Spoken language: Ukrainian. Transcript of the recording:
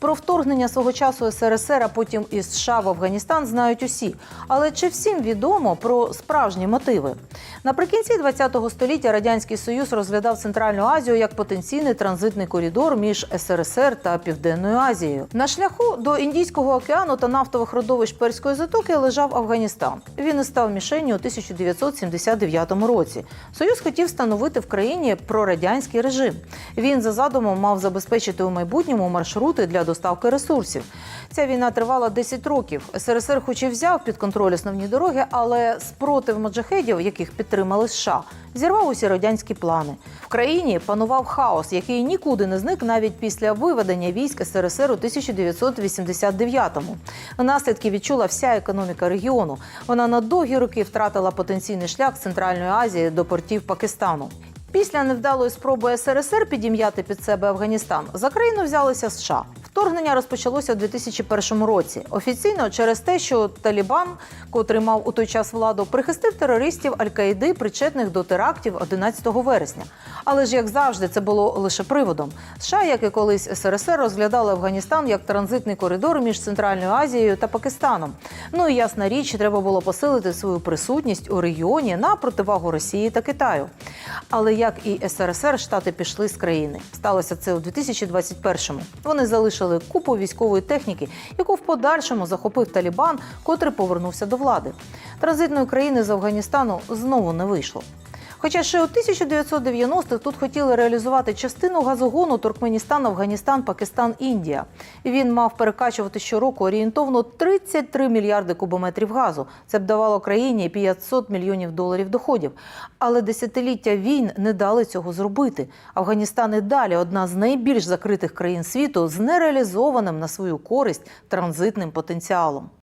Про вторгнення свого часу СРСР, а потім і США в Афганістан знають усі. Але чи всім відомо про справжні мотиви? Наприкінці ХХ століття Радянський Союз розглядав Центральну Азію як потенційний транзитний коридор між СРСР та Південною Азією. На шляху до Індійського океану та нафтових родовищ Перської затоки лежав Афганістан. Він і став мішенню у 1979 році. Союз хотів встановити в країні прорадянський режим. Він за задумом мав забезпечити у майбутньому маршрути для доставки ресурсів. Ця війна тривала 10 років. СРСР, хоч і взяв під контроль основні дороги, але спротив маджахедів, яких підтримали США, зірвав усі радянські плани. В країні панував хаос, який нікуди не зник навіть після виведення військ СРСР у 1989-му. Наслідки відчула вся економіка регіону. Вона на довгі роки втратила потенційний шлях Центральної Азії до портів Пакистану. Після невдалої спроби СРСР підім'яти під себе Афганістан за країну взялися США. Вторгнення розпочалося у 2001 році. Офіційно через те, що Талібан, котрий мав у той час владу, прихистив терористів Аль-Каїди, причетних до терактів 11 вересня. Але ж як завжди, це було лише приводом. США, як і колись СРСР, розглядали Афганістан як транзитний коридор між Центральною Азією та Пакистаном. Ну і ясна річ, треба було посилити свою присутність у регіоні на противагу Росії та Китаю. Але як і СРСР, штати пішли з країни. Сталося це у 2021-му. Вони залишили купу військової техніки, яку в подальшому захопив Талібан, котрий повернувся до влади. Транзитної країни з Афганістану знову не вийшло. Хоча ще у 1990-х тут хотіли реалізувати частину газогону Туркменістан, Афганістан, Пакистан, Індія. Він мав перекачувати щороку орієнтовно 33 мільярди кубометрів газу. Це б давало країні 500 мільйонів доларів доходів. Але десятиліття війн не дали цього зробити. Афганістан і далі одна з найбільш закритих країн світу з нереалізованим на свою користь транзитним потенціалом.